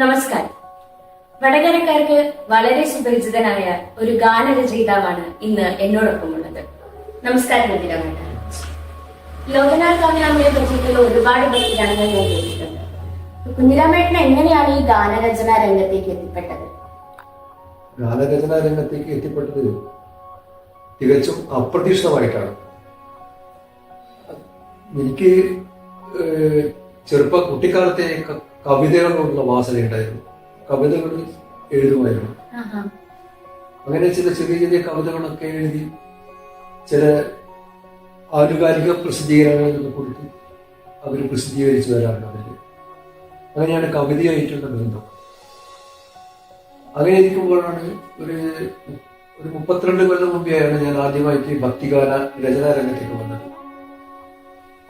നമസ്കാരം. വടകരക്കാർക്ക് വളരെ സുപരിചിതനായ ഒരു ഗാനരചയിതാവാണ് ഇന്ന് എന്നോടൊപ്പം ഉള്ളത് നമസ്കാരം നന്ദിരാമേട്ട ലോകനാഥ് കാവ്യാമ്മയെ പറ്റിയിട്ടുള്ള ഒരുപാട് ഭക്തിഗാനങ്ങൾ ഞാൻ കേട്ടിട്ടുണ്ട്. കുഞ്ഞിരാമേട്ടൻ എങ്ങനെയാണ് ഈ ഗാനരചന രംഗത്തേക്ക് എത്തിപ്പെട്ടത്? ഗാനരചന രംഗത്തേക്ക് എത്തിപ്പെട്ടത് തികച്ചും അപ്രതീക്ഷിതമായിട്ടാണ്. എനിക്ക് ചെറുപ്പ കുട്ടിക്കാലത്തെ ക- വാസന ഉണ്ടായിരുന്നു. കവിതകൾ എഴുതുമായിരുന്നു. അങ്ങനെ ചില ചെറിയ ചെറിയ കവിതകളൊക്കെ എഴുതി ചില ആനുകാലിക പ്രസിദ്ധീകരണങ്ങളിൽ കൊടുത്ത് അവർ പ്രസിദ്ധീകരിച്ചു വരാറുണ്ട് അവർ അങ്ങനെയാണ് കവിതയായിട്ടുള്ള ബന്ധം. അങ്ങനെ ഇരിക്കുമ്പോഴാണ് ഒരു ഒരു മുപ്പത്തിരണ്ട് കൊല്ലം മുമ്പെയാണ് ഞാൻ ആദ്യമായിട്ട് ഭക്തിഗാന രചനാ രംഗത്തേക്ക് വന്നത്.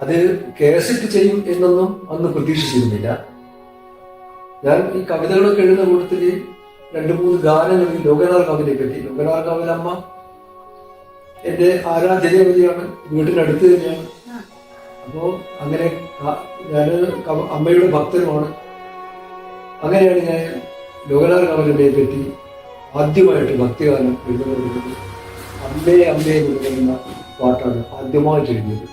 അത് കേസറ്റ് ചെയ്യും എന്നൊന്നും അന്ന് പ്രതീക്ഷിച്ചിരുന്നില്ല. ഞാൻ ഈ കവിതകളൊക്കെ എഴുതുന്ന കൂട്ടത്തിൽ രണ്ട് മൂന്ന് ഗാനങ്ങൾ ഈ ലോകനാഥ് കാവിനെ പറ്റി. ലോകനാഥ് കാവിൽ എന്റെ ആരാധനയെ ആരാധ്യതയാണ് വീട്ടിനടുത്ത് തന്നെയാണ്. അപ്പോ അങ്ങനെ ഞാൻ അമ്മയുടെ ഭക്തനുമാണ്. അങ്ങനെയാണ് ഞാൻ ലോകനാഥ് കാവലിനെ പറ്റി ആദ്യമായിട്ട് ഭക്തിഗാനം എഴുതുന്നത്. അമ്മേ അമ്മേ എന്ന് പറയുന്ന പാട്ടാണ് ആദ്യമായിട്ട് എഴുതിയത്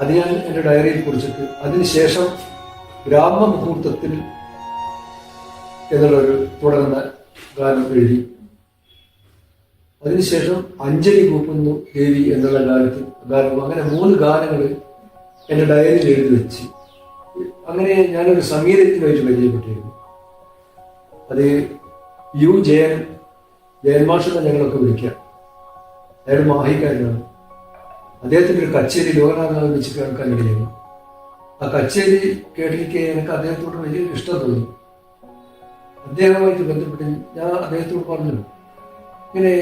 അത് ഞാൻ എന്റെ ഡയറിയിൽ കുറിച്ചിട്ട് അതിനുശേഷം ഗ്രാമമുഹൂർത്തത്തിൽ എന്നുള്ളൊരു തുടർന്ന് ഗാനം എഴുതി. അതിനുശേഷം അഞ്ജലി കൂപ്പുന്നു ദേവി എന്നുള്ള ഗാനത്തിൽ ഗാനം അങ്ങനെ മൂന്ന് ഗാനങ്ങൾ എന്റെ ഡയറിയിൽ എഴുതി വെച്ച്. അങ്ങനെ ഞാനൊരു സംഗീതത്തിനായിട്ട് പരിചയപ്പെട്ടിരുന്നു. അത് യു ജയൻ ജയൻ ഞങ്ങളൊക്കെ വിളിക്കാം. അയാൾ മാഹിക്കാരനാണ്. അദ്ദേഹത്തിന്റെ ഒരു കച്ചേരി ലോകനാഥനാഥൻ വെച്ച് കേൾക്കാൻ ഇടയായി ആ കച്ചേരി കേട്ടിരിക്കെ എനിക്ക് അദ്ദേഹത്തോട് വലിയ ഇഷ്ടം തോന്നി അദ്ദേഹവുമായിട്ട് ബന്ധപ്പെട്ട് ഞാൻ അദ്ദേഹത്തോട് പറഞ്ഞു ഇങ്ങനെ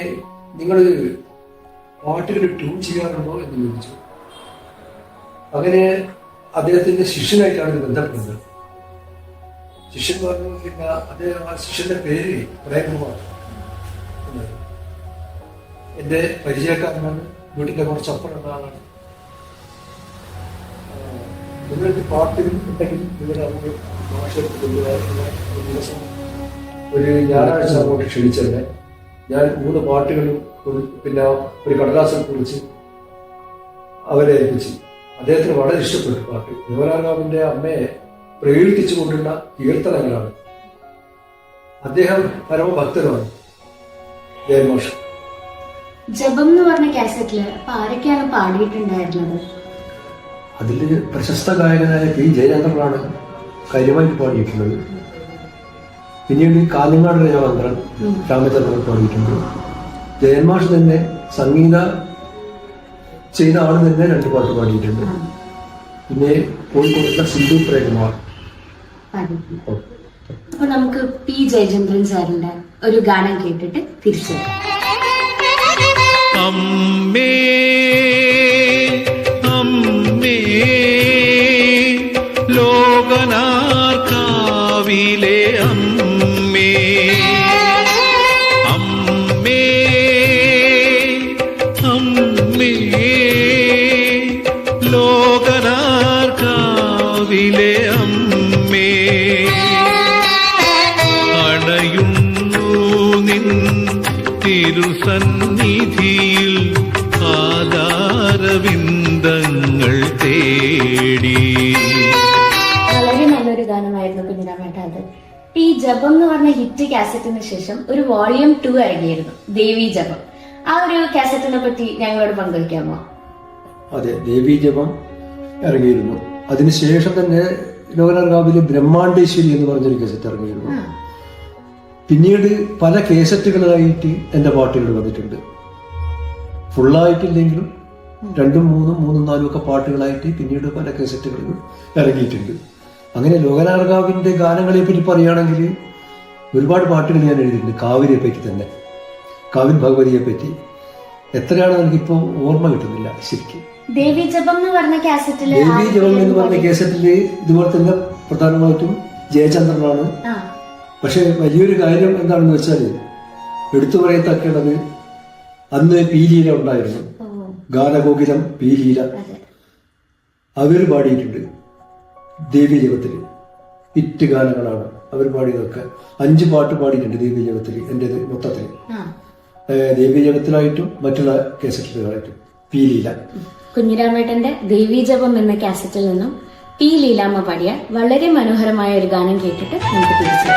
നിങ്ങൾ പാട്ടുകൾ ട്യൂൺ ചെയ്യാറുണ്ടോ? എന്ന് ചോദിച്ചു. അങ്ങനെ അദ്ദേഹത്തിന്റെ ശിഷ്യനായിട്ടാണ് ബന്ധപ്പെടുന്നത്. ശിഷ്യൻ പറഞ്ഞു പിന്നെ അദ്ദേഹം ആ ശിഷ്യന്റെ പേര് എന്നാണ്. എന്റെ പരിചയക്കാരനാണ് വീട്ടിലെ കുറച്ച് അപ്പുറമുള്ള ആളാണ് നിങ്ങൾക്ക് പാട്ടുകൾ ഉണ്ടെങ്കിൽ കൊണ്ടുവരാനുള്ള ഒരു ഒരു ഞായറാഴ്ച അങ്ങോട്ട് ക്ഷണിച്ചല്ലേ ഞാൻ മൂന്ന് പാട്ടുകളും പിന്നെ ഒരു കടലാസം കുറിച്ച് അവരെ ഏൽപ്പിച്ചു. അദ്ദേഹത്തിന് വളരെ ഇഷ്ടപ്പെട്ടു പാട്ട്. യുവരാഘാവിന്റെ അമ്മയെ പ്രകീർത്തിച്ചുകൊണ്ടുള്ള കീർത്തനങ്ങളാണ്. അദ്ദേഹം പരമഭക്തനാണ്. ജയമോഷം ജപം എന്ന് പറഞ്ഞ കാസറ്റിൽ അപ്പൊ ആരൊക്കെയാണ് പാടിയിട്ടുണ്ടായിരുന്നത്. അതിൽ പ്രശസ്ത ഗായകനായ പി ജയചന്ദ്രനാണ് കാര്യമായിട്ട് പാടിയിട്ടുള്ളത്. പിന്നീട് കാലങ്ങാട് രജമന്ത്രൻ രാമചന്ദ്രൻ പാടിയിട്ടുണ്ട്. ജയന്മാഷ് തന്നെ സംഗീത ചെയ്ത ആൾ തന്നെ രണ്ട് പാട്ട് പാടിയിട്ടുണ്ട്. പിന്നെ കോഴിക്കോടുള്ള സിന്ധു പ്രേകുമാർ. പാടിയിട്ടുണ്ട്. അപ്പൊ നമുക്ക് പി ജയചന്ദ്രൻ സാറിന്റെ ഒരു ഗാനം കേട്ടിട്ട് തിരിച്ചു അമ്മേ തിരുസന്നിധിയിൽ ആധാരവിന്ദങ്ങൾ തേടി. വളരെ നല്ലൊരു ഗാനമായിരുന്നു കുഞ്ഞിരാമേട്ട അത് ഈ ജപം എന്ന് പറഞ്ഞ ഹിറ്റ് കാസറ്റിന് ശേഷം ഒരു വോളിയം ടു ഇറങ്ങിയിരുന്നു ദേവി ജപം. ആ ഒരു കാസറ്റിനെ പറ്റി ഞങ്ങളോട് പങ്കുവയ്ക്കാമോ? അതെ ദേവി ജപം ഇറങ്ങിയിരുന്നു. അതിനുശേഷം തന്നെ ലോകനാർഗാവിലെ ബ്രഹ്മാണ്ടേശ്വരി എന്ന് പറഞ്ഞൊരു കാസറ്റ് ഇറങ്ങിയിരുന്നു. പിന്നീട് പല കേസറ്റുകളായിട്ട് എന്റെ പാട്ടുകൾ വന്നിട്ടുണ്ട്. ഫുള്ളായിട്ടില്ലെങ്കിലും രണ്ടും മൂന്നും മൂന്നും നാലും ഒക്കെ പാട്ടുകളായിട്ട് പിന്നീട് പല കേസറ്റുകളിലും ഇറങ്ങിയിട്ടുണ്ട്. അങ്ങനെ ലോകനാർഗാവിന്റെ ഗാനങ്ങളെ പറ്റി പറയുകയാണെങ്കിൽ ഒരുപാട് പാട്ടുകൾ ഞാൻ എഴുതിയിട്ടുണ്ട്. കാവിനെ പറ്റി തന്നെ. കാവിൻ ഭഗവതിയെ പറ്റി എത്രയാണ് എനിക്കിപ്പോൾ ഓർമ്മ കിട്ടുന്നില്ല ശരിക്കും. ദേവി ജപം എന്ന് പറഞ്ഞ കാസറ്റിൽ ഇതുപോലെ തന്നെ പ്രധാനമായിട്ടും ജയചന്ദ്രനാണ് പക്ഷെ വലിയൊരു കാര്യം എന്താണെന്ന് വെച്ചാൽ എടുത്തു പറയത്തക്കേണ്ടത് അന്ന് പീലീല ഉണ്ടായിരുന്നു. ഗാനഗോകുലം പീലീല അവർ പാടിയിട്ടുണ്ട്. ദേവി ജപത്തിൽ ഇറ്റ് ഗാനങ്ങളാണ് അവർ പാടിയതൊക്കെ. അഞ്ച് പാട്ട് പാടിയിട്ടുണ്ട് ദേവി ജീവിതത്തിൽ എന്റെ മൊത്തത്തിൽ ദേവി ജപത്തിലായിട്ടും മറ്റുള്ള കേസറ്റുകളായിട്ടും പീലീല കുഞ്ഞിരാമേട്ടന്റെ ദേവീജപം എന്ന കാസറ്റിൽ നിന്നും പി ലീലാമ്മ പാടിയ വളരെ മനോഹരമായ ഒരു ഗാനം കേട്ടിട്ട് നമുക്ക് തിരിച്ചു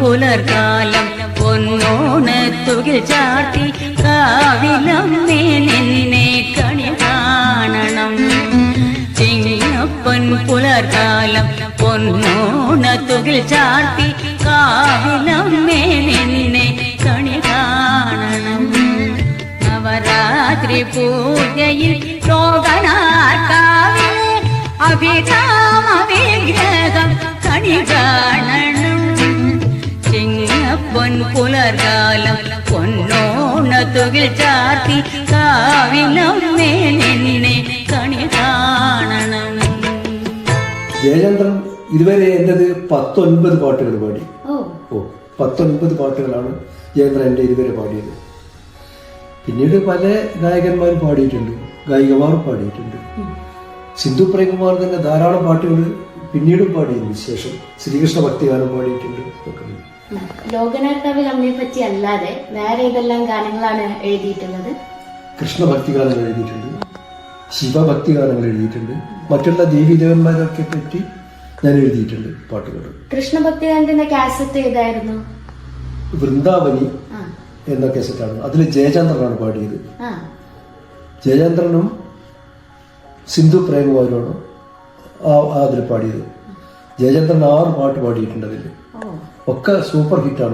പുലർകാലം പൊന്നോണത്തുകിൽ ചാർത്തി കാവിലമ്മേ നിന്നെ കണി കാണണം. ചിങ്ങപ്പൊൻ പുലർകാലം പൊന്നോണത്തുകിൽ ചാർത്തി കാവിലമ്മേ നിന്നെ നവരാത്രി പൂജയിൽ ലോകനാർക്കാവിലെ അഭിരാമ വിഗ്രഹം കണി കാണണം ചിങ്ങപ്പൊൻ പുലർകാലം പൊന്നോണത്തുകിൽ ചാർത്തി കാവിലമ്മേ നിന്നെ കണി കാണണം ജയചന്ദ്രൻ ഇതുവരെ എന്റെത് പത്തൊൻപത് പാട്ടുകൾ പാടി. ഓ. ഓ പത്തൊൻപത് പാട്ടുകളാണ് ജയചന്ദ്രൻ എന്റെ ഇതുവരെ പാടിയത്. പിന്നീട് പല ഗായകന്മാരും പാടിയിട്ടുണ്ട്. ഗായികമാർ പാടിയിട്ടുണ്ട്. സിന്ധു പ്രേംകുമാർ തന്നെ ധാരാളം പാട്ടുകൾ പിന്നീടും പാടിയതിനു ശേഷം ശ്രീകൃഷ്ണ ഭക്തിഗാനം പാടിയിട്ടുണ്ട്. അമ്മയെ പറ്റി അല്ലാതെ വേറെ ഏതെല്ലാം ഗാനങ്ങളാണ് എഴുതിയിട്ടുള്ളത്? കൃഷ്ണ ഭക്തിഗാനങ്ങൾ എഴുതിയിട്ടുണ്ട്. ശിവഭക്തിഗാനങ്ങൾ എഴുതിയിട്ടുണ്ട്. മറ്റുള്ള ദേവീദേവന്മാരൊക്കെ പറ്റി ഞാൻ എഴുതിയിട്ടുണ്ട് പാട്ടുകൾ. കൃഷ്ണ ഭക്തിഗാനത്തിന്റെ കാസറ്റ് ഏതായിരുന്നു? വൃന്ദാവനി. എന്ന കേസറ്റാണ്. അതിൽ ജയചന്ദ്രനാണ് പാടിയത്. ജയചന്ദ്രനും സിന്ധു പ്രേമകുമാരുമാണ് അതിൽ പാടിയത്. ജയചന്ദ്രൻ ആറ് പാട്ട് പാടിയിട്ടുണ്ട് അതിൽ ഒക്കെ സൂപ്പർ ഹിറ്റാണ്.